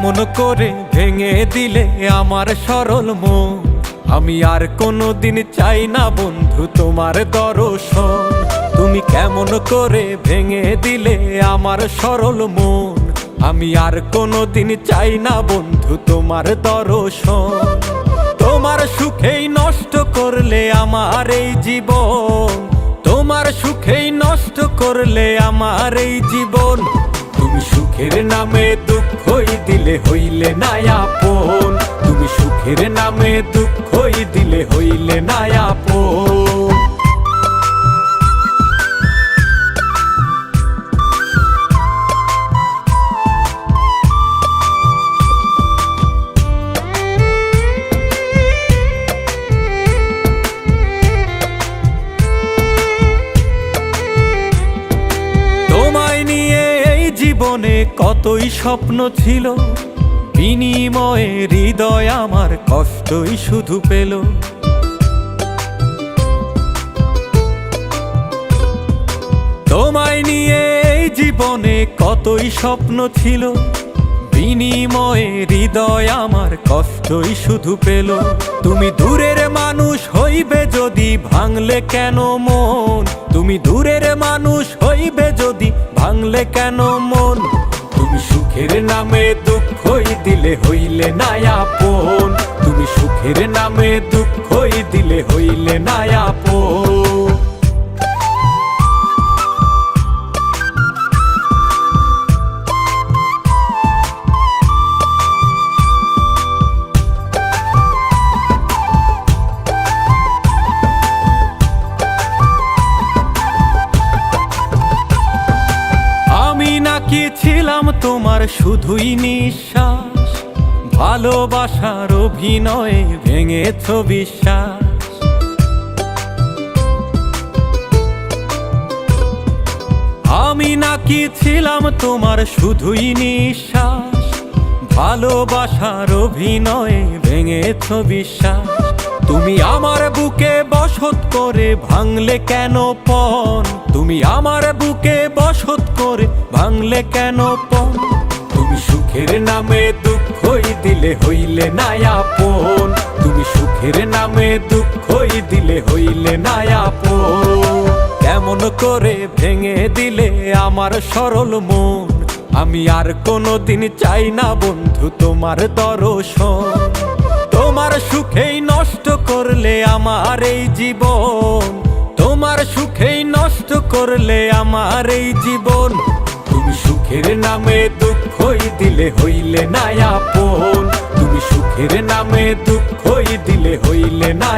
কেমন করে ভেঙে দিলে আমার সরল মন? আমি আর কোনো দিন চাই না বন্ধু তোমার দর্শন। তুমি কেমন করে ভেঙে দিলে আমার সরল মন? আমি আর কোনো দিন চাই না বন্ধু তোমার দর্শন। তোমার সুখেই নষ্ট করলে আমার এই জীবন। তোমার সুখেই নষ্ট করলে আমার এই জীবন। সুখের নামে দুঃখই দিলে হইলে না আপন। তুমি সুখের নামে দুঃখই দিলে হইলে না আপন। জীবনে কতই স্বপ্ন ছিল, বিনিময়ে হৃদয় আমার কষ্টই শুধু পেল। তোমায় নিয়ে এই জীবনে কতই স্বপ্ন ছিল, বিনিময়ে হৃদয় আমার কষ্টই শুধু পেল। তুমি দূরের মানুষ হইবে যদি ভাঙলে কেন মন? তুমি দূরের মানুষ হইবে যদি ভাঙলে কেন মন? নামে দুঃখই দিলে হইলে না আপন। তুমি সুখের নামে দুঃখই দিলে হইলে না আপন। আমি নাকি ছিলাম তোমার শুধুই নিঃশ্বাস। ভালোবাসার অভিনয়ে ভেঙেছ বিশ্বাস। আমি নাকি ছিলাম তোমার শুধুই নিঃশ্বাস। ভালোবাসার অভিনয়ে ভেঙেছ বিশ্বাস। তুমি আমার বুকে বসত করে ভাঙলে কেন পণ? তুমি আমার বুকে বসত করে ভাঙলে কেন পণ? তুমি সুখের নামে দুঃখই দিলে হইলে না আপন। তুমি সুখের নামে দুঃখই দিলে হইলে না আপন। কেমন করে ভেঙে দিলে আমার সরল মন? আমি আর কোনো দিন চাই না বন্ধু তোমার দর্শন। তোমার সুখেই নষ্ট করলে আমার এই জীবন। তোমার সুখেই নষ্ট করলে আমার এই জীবন। তুমি সুখের নামে দুঃখই দিলে হইলে না আপন। তুমি সুখের নামে দুঃখই দিলে হইলে না